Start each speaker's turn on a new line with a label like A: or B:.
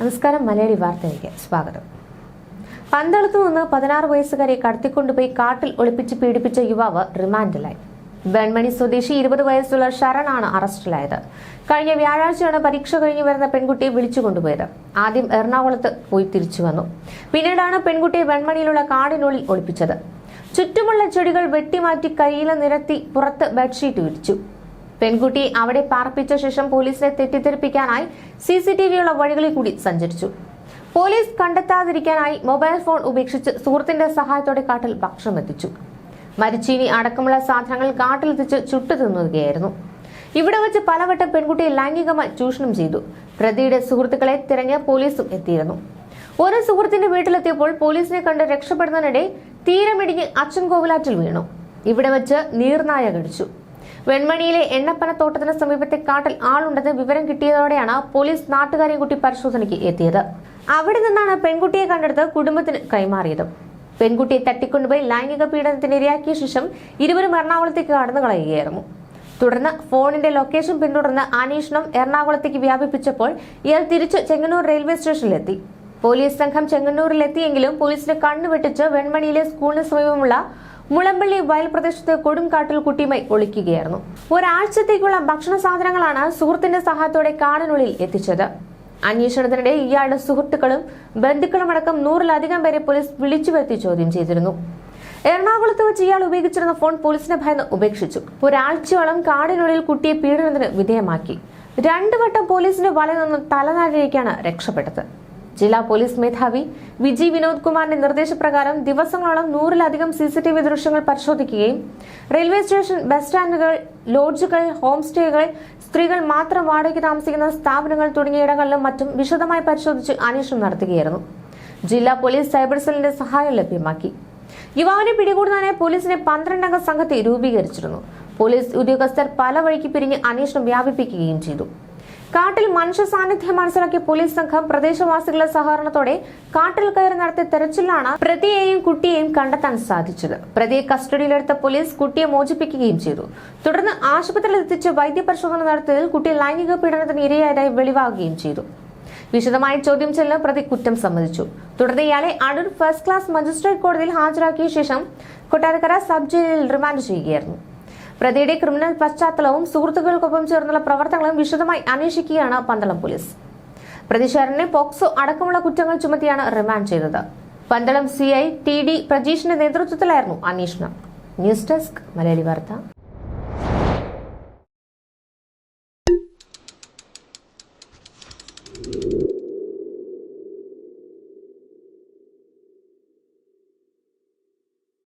A: നമസ്കാരം മലയാളി വാർത്തയിലേക്ക് സ്വാഗതം. പന്തളത്തു നിന്ന് പതിനാറ് വയസ്സുകാരെ കടത്തിക്കൊണ്ടുപോയി കാട്ടിൽ ഒളിപ്പിച്ച് പീഡിപ്പിച്ച യുവാവ് റിമാൻഡിലായി. വെൺമണി സ്വദേശി ഇരുപത് വയസ്സുള്ള ശരണാണ് അറസ്റ്റിലായത്. കഴിഞ്ഞ വ്യാഴാഴ്ചയാണ് പരീക്ഷ കഴിഞ്ഞു വരുന്ന പെൺകുട്ടിയെ വിളിച്ചു കൊണ്ടുപോയത് ആദ്യം എറണാകുളത്ത് പോയി തിരിച്ചു വന്നു. പിന്നീടാണ് പെൺകുട്ടിയെ വെൺമണിയിലുള്ള കാടിനുള്ളിൽ ഒളിപ്പിച്ചത്. ചുറ്റുമുള്ള ചെടികൾ വെട്ടിമാറ്റി കയ്യില നിരത്തി പുറത്ത് ബെഡ്ഷീറ്റ് വിരിച്ചു. പെൺകുട്ടിയെ അവിടെ പാർപ്പിച്ച ശേഷം പോലീസിനെ തെറ്റിദ്ധരിപ്പിക്കാനായി സി സി ടി വിയുള്ള വഴികളിൽ കൂടി സഞ്ചരിച്ചു. പോലീസ് കണ്ടെത്താതിരിക്കാനായി മൊബൈൽ ഫോൺ ഉപേക്ഷിച്ച് സുഹൃത്തിന്റെ സഹായത്തോടെ കാട്ടിൽ ഭക്ഷണം എത്തിച്ചു. മരിച്ചീനി അടക്കമുള്ള സാധനങ്ങൾ കാട്ടിലെത്തിച്ച് ചുട്ടു തിന്നുകയായിരുന്നു. ഇവിടെ വെച്ച് പലവട്ടം പെൺകുട്ടിയെ ലൈംഗികമായി ചൂഷണം ചെയ്തു. പ്രതിയുടെ സുഹൃത്തുക്കളെ തിരഞ്ഞ് പോലീസും എത്തിയിരുന്നു. ഒരു സുഹൃത്തിന്റെ വീട്ടിലെത്തിയപ്പോൾ പോലീസിനെ കണ്ട് രക്ഷപ്പെടുന്നതിനിടെ തീരമിടിഞ്ഞ് അച്ഛൻ കോവിലാറ്റിൽ വീണു. ഇവിടെ വെച്ച് നീർനായ കടിച്ചു. വെൺമണിയിലെ എണ്ണപ്പനത്തോട്ടത്തിന് സമീപത്തെ കാട്ടിൽ ആളുണ്ടെന്ന് വിവരം കിട്ടിയതോടെയാണ് പോലീസ് നാട്ടുകാരെ കൂട്ടി പരിശോധനയ്ക്ക് എത്തിയത്. അവിടെ നിന്നാണ് പെൺകുട്ടിയെ കണ്ടെടുത്ത് കുടുംബത്തിന് കൈമാറിയത്. പെൺകുട്ടിയെ തട്ടിക്കൊണ്ടുപോയി ലൈംഗിക പീഡനത്തിന് ഇരയാക്കിയ ശേഷം ഇരുവരും എറണാകുളത്തേക്ക് കടന്നു കളയുകയായിരുന്നു. തുടർന്ന് ഫോണിന്റെ ലൊക്കേഷൻ പിന്തുടർന്ന് അന്വേഷണം എറണാകുളത്തേക്ക് വ്യാപിപ്പിച്ചപ്പോൾ ഇയാൾ തിരിച്ച് ചെങ്ങന്നൂർ റെയിൽവേ സ്റ്റേഷനിലെത്തി. പോലീസ് സംഘം ചെങ്ങന്നൂരിലെത്തിയെങ്കിലും പോലീസിനെ കണ്ണുവെട്ടിച്ച് വെൺമണിയിലെ സ്കൂളിന് സമീപമുള്ള മുളമ്പള്ളി വയൽ പ്രദേശത്ത് കൊടുങ്കാട്ടിൽ കുട്ടിയുമായി ഒളിക്കുകയായിരുന്നു. ഒരാഴ്ചത്തേക്കുള്ള ഭക്ഷണ സാധനങ്ങളാണ് സുഹൃത്തിന്റെ സഹായത്തോടെ കാടിനുള്ളിൽ എത്തിച്ചത്. അന്വേഷണത്തിനിടെ ഇയാളുടെ സുഹൃത്തുക്കളും ബന്ധുക്കളും അടക്കം നൂറിലധികം പേരെ പോലീസ് വിളിച്ചു വരുത്തി ചോദ്യം ചെയ്തിരുന്നു. എറണാകുളത്ത് വെച്ച് ഇയാൾ ഉപയോഗിച്ചിരുന്ന ഫോൺ പോലീസിനെ ഭയന്ന് ഉപേക്ഷിച്ചു. ഒരാഴ്ചയോളം കാടിനുള്ളിൽ കുട്ടിയെ പീഡനത്തിന് വിധേയമാക്കി. രണ്ടു വട്ടം പോലീസിന്റെ വലയിൽ നിന്ന് തലനാരിഴയ്ക്കാണ് രക്ഷപ്പെട്ടത്. ജില്ലാ പോലീസ് മേധാവി വിജി വിനോദ് കുമാറിന്റെ നിർദ്ദേശപ്രകാരം ദിവസങ്ങളോളം നൂറിലധികം സി സി ടി വി ദൃശ്യങ്ങൾ പരിശോധിക്കുകയും റെയിൽവേ സ്റ്റേഷൻ ബസ് സ്റ്റാൻഡുകൾ ലോഡ്ജുകൾ ഹോം സ്റ്റേകൾ സ്ത്രീകൾ മാത്രം വാടകയ്ക്ക് താമസിക്കുന്ന സ്ഥാപനങ്ങൾ തുടങ്ങിയ ഇടങ്ങളിലും മറ്റും വിശദമായി പരിശോധിച്ച് അന്വേഷണം നടത്തുകയായിരുന്നു. ജില്ലാ പോലീസ് സൈബർ സെല്ലിന്റെ സഹായം ലഭ്യമാക്കി. യുവാവിനെ പിടികൂടുന്നതിനായി പോലീസിനെ പന്ത്രണ്ടംഗ സംഘത്തെ രൂപീകരിച്ചിരുന്നു. പോലീസ് ഉദ്യോഗസ്ഥർ പല വഴിക്ക് പിരിഞ്ഞ് അന്വേഷണം വ്യാപിപ്പിക്കുകയും ചെയ്തു. കാട്ടിൽ മനുഷ്യ സാന്നിധ്യം മനസ്സിലാക്കിയ പോലീസ് സംഘം പ്രദേശവാസികളുടെ സഹകരണത്തോടെ കാട്ടിൽ കയറി നടത്തിയ തെരച്ചിലാണ് പ്രതിയെയും കുട്ടിയെയും കണ്ടെത്താൻ സാധിച്ചത്. പ്രതിയെ കസ്റ്റഡിയിലെടുത്ത പോലീസ് കുട്ടിയെ മോചിപ്പിക്കുകയും ചെയ്തു. തുടർന്ന് ആശുപത്രിയിൽ എത്തിച്ച് വൈദ്യപരിശോധന നടത്തിയതിൽ കുട്ടി ലൈംഗിക പീഡനത്തിന് ഇരയായതായി വെളിവാകുകയും ചെയ്തു. വിശദമായ ചോദ്യം ചെയ്യുന്ന പ്രതി കുറ്റം സമ്മതിച്ചു. തുടർന്ന് ഇയാളെ അടൂർ ഫസ്റ്റ് ക്ലാസ് മജിസ്ട്രേറ്റ് കോടതിയിൽ ഹാജരാക്കിയ ശേഷം കൊട്ടാരക്കര സബ് ജയിലിൽ റിമാൻഡ് ചെയ്യുകയായിരുന്നു. പ്രതിയുടെ ക്രിമിനൽ പശ്ചാത്തലവും സുഹൃത്തുക്കൾക്കൊപ്പം ചേർന്നുള്ള പ്രവർത്തനങ്ങളും വിശദമായി അന്വേഷിക്കുകയാണ് പന്തളം പോലീസ്. പ്രതിഷേധനെ പോക്സോ അടക്കമുള്ള കുറ്റങ്ങൾ ചുമത്തിയാണ് റിമാൻഡ് ചെയ്തത്. പന്തളം സിഐ ടി ഡി പ്രജീഷിന്റെ നേതൃത്വത്തിലായിരുന്നു അന്വേഷണം. ന്യൂസ് ഡെസ്ക് മലയാളി വാർത്ത.